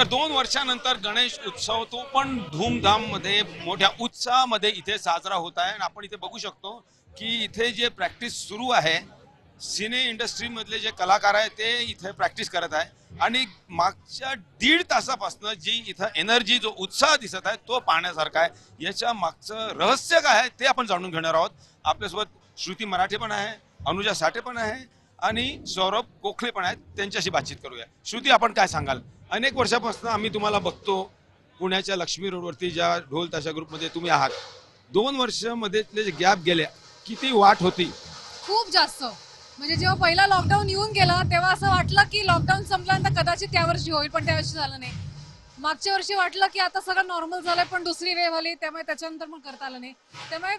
तर दोन वर्षानंतर गणेश उत्सव तो पण धूमधाममध्ये मोठ्या उत्साहामध्ये इथे साजरा होत आहे. आणि आपण इथे बघू शकतो की इथे जे प्रॅक्टिस सुरू आहे सिने इंडस्ट्रीमधले जे कलाकार आहेत ते इथे प्रॅक्टिस करत आहे. आणि मागच्या दीड तासापासून जी इथं एनर्जी जो उत्साह दिसत आहे तो पाहण्यासारखा आहे. याच्या मागचं रहस्य काय आहे ते आपण जाणून घेणार आहोत. आपल्यासोबत श्रुती मराठे पण आहे अनुजा साठे पण आहे आणि सौरभ गोखले पण आहेत. त्यांच्याशी बातचीत करूया. श्रुती आपण काय सांगाल? अनेक वर्षापासून आम्ही तुम्हाला बघतो पुण्याच्या लक्ष्मी रोडवरती ज्या ढोल ताशा ग्रुपमध्ये तुम्ही आहात. दोन वर्षामध्ये जे गॅप गेल्या किती वाट होती? खूप जास्त. म्हणजे जेव्हा पहिला लॉकडाऊन येऊन गेला तेव्हा असं वाटलं की लॉकडाऊन संपल्यानंतर कदाचित त्या वर्षी होईल पण त्या वर्षी झालं नाही. मागच्या वर्षी वाटलं की आता सगळं नॉर्मल झालंय पण दुसरी वेव्ह आली त्यामुळे त्याच्यानंतर पण करता आलं नाही. त्यामुळे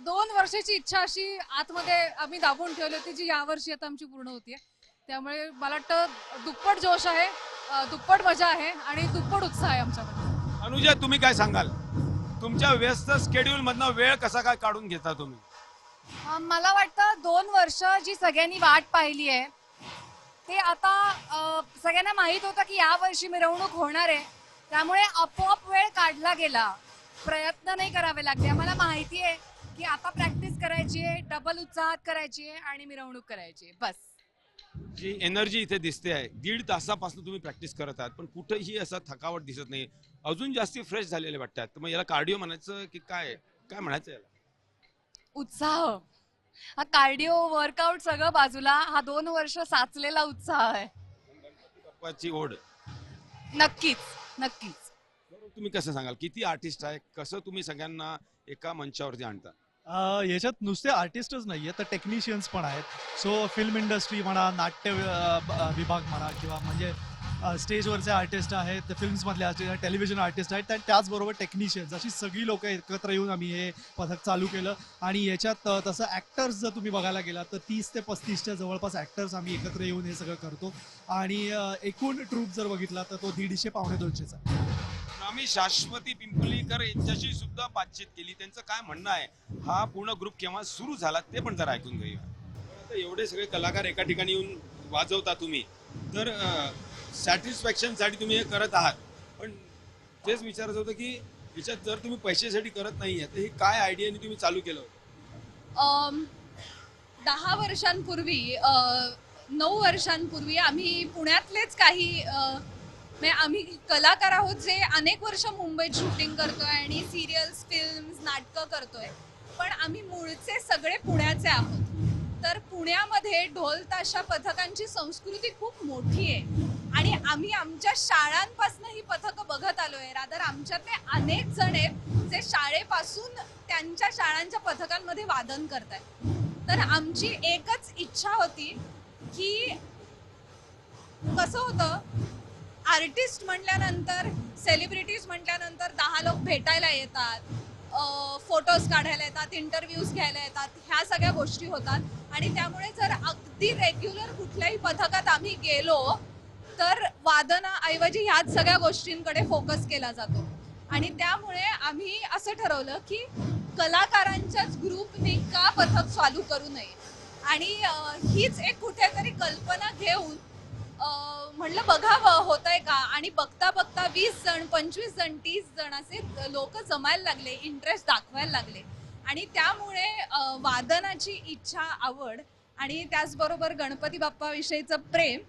दोन वर्षाची इच्छा अशी आतमध्ये आम्ही दाबून ठेवली होती जी यावर्षी आता आमची पूर्ण होती त्यामुळे मला वाटतं दुप्पट जोश आहे. दुप्पट मजा आहे आणि दुप्पट उत्साह आहे आमच्यामध्ये अनुजा तुम्ही काय सांगाल? तुमच्या व्यस्त स्केड्यूल मधनं वेळ कसा काय काढून घेता तुम्ही? मला वाटतं दोन वर्ष जी सगळ्यांनी वाट पाहिली आहे ते आता सगळ्यांना माहीत होतं की या वर्षी मिरवणूक होणार आहे. त्यामुळे आपोआप वेळ काढला गेला. प्रयत्न नाही करावे लागले. आम्हाला माहिती आहे की आता प्रॅक्टिस करायची आहे डबल उत्साहात करायची आहे आणि मिरवणूक करायची आहे. बस. जी एनर्जी इथे दिसते आहे. दीड तासापासून तुम्ही प्रॅक्टिस करत आहात पण कुठेही असा थकावट दिसत नाही. अजून जास्ती फ्रेश झालेले वाटतात. तर मग याला कार्डिओ म्हणायचं की काय? काय म्हणायचं याला? उत्साह. हा कार्डिओ वर्कआउट सगळं बाजूला. हा दोन वर्ष साचलेला उत्साह आहे. ओढ. नक्कीच नक्कीच. तुम्ही कसं सांगाल? किती आर्टिस्ट आहे? कसं तुम्ही सगळ्यांना एका मंचावरती आणता? याच्यात नुसते आर्टिस्टच नाहीये तर टेक्निशियन्स पण आहेत. सो फिल्म इंडस्ट्री म्हणा नाट्य विभाग म्हणा किंवा म्हणजे स्टेजवरचे आर्टिस्ट आहेत फिल्म्समधले आर्टिस्ट टेलिव्हिजन आर्टिस्ट आहेत त्या त्याचबरोबर टेक्निशियन्स अशी सगळी लोकं एकत्र येऊन आम्ही हे पथक चालू केलं. आणि याच्यात तसं ॲक्टर्स जर तुम्ही बघायला गेलात तर तीस ते पस्तीसच्या जवळपास ॲक्टर्स आम्ही एकत्र येऊन हे सगळं करतो. आणि एकूण ट्रूप जर बघितला तर तो दीडशे पावणे दोनशेचा. आम्ही शाश्वती पिंपलीकर यांच्याशी सुद्धा बातचीत केली. त्यांचं काय म्हणणं आहे? हा पूर्ण ग्रुप केव्हा सुरू झाला ते पण जरा ऐकून घेऊया. पण आता एवढे सगळे कलाकार एका ठिकाणी येऊन वाजवता तुम्ही तर सॅटिस्फॅक्शनसाठी तुम्ही हे करत आहात. पण तेच विचारायचं होतं की याच्यात जर तुम्ही पैशासाठी करत नाही तर ही काय आयडियाने तुम्ही चालू केलं होतं? दहा वर्षांपूर्वी नऊ वर्षांपूर्वी आम्ही पुण्यातलेच काही नाही आम्ही कलाकार आहोत जे अनेक वर्ष मुंबईत शूटिंग करतोय आणि सिरियल्स फिल्म्स नाटकं करतोय. पण आम्ही मूळचे सगळे पुण्याचे आहोत. तर पुण्यामध्ये ढोल ताशा पथकांची संस्कृती खूप मोठी आहे. आणि आम्ही आमच्या शाळांपासून ही पथकं बघत आलो आहे रादर आमच्यातले अनेक जण आहेत जे शाळेपासून त्यांच्या शाळांच्या पथकांमध्ये वादन करतात तर आमची एकच इच्छा होती की कसं होतं आर्टिस्ट म्हटल्यानंतर सेलिब्रिटीज म्हटल्यानंतर दहा लोक भेटायला येतात फोटोज काढायला येतात इंटरव्ह्यूज घ्यायला येतात ह्या सगळ्या गोष्टी होतात. आणि त्यामुळे जर अगदी रेग्युलर कुठल्याही पथकात आम्ही गेलो तर वादनाऐवजी ह्याच सगळ्या गोष्टींकडे फोकस केला जातो. आणि त्यामुळे आम्ही असं ठरवलं की कलाकारांच्याच ग्रुपने का पथक चालू करू नये. आणि हीच एक कुठेतरी कल्पना घेऊन म्हणलं बघावं होतंय का? आणि बघता बघता वीस जण पंचवीस जण तीस जण असे लोक जमायला लागले इंटरेस्ट दाखवायला लागले. आणि त्यामुळे वादनाची इच्छा आवड आणि त्याचबरोबर गणपती बाप्पाविषयीचं प्रेम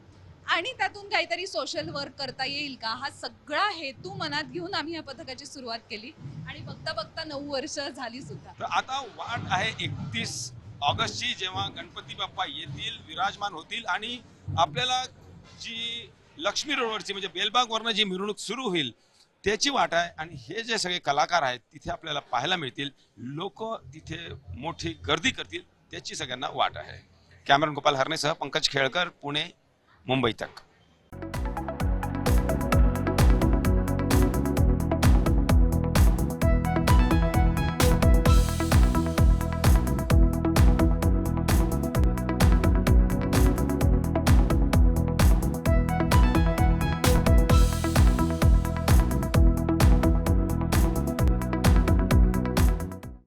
आणि त्यातून काहीतरी सोशल वर्क करता येईल का? हा सगळा हेतू मनात घेऊन आम्ही या पथकाची सुरुवात केली आणि बघता बघता नऊ वर्ष झाली सुद्धा. तर आता वाट आहे एकतीस ऑगस्टची जेव्हा गणपती बाप्पा येतील विराजमान होतील आणि आपल्याला जी लक्ष्मी रोडवरची म्हणजे बेलबागवरनं जी मिरवणूक सुरू होईल त्याची वाट आहे आणि हे जे सगळे कलाकार आहेत तिथे आपल्याला पाहायला मिळतील. लोक तिथे मोठी गर्दी करतील त्याची सगळ्यांना वाट आहे. कॅमेरन गोपाल हरणेसह पंकज खेळकर पुणे मुंबई तक.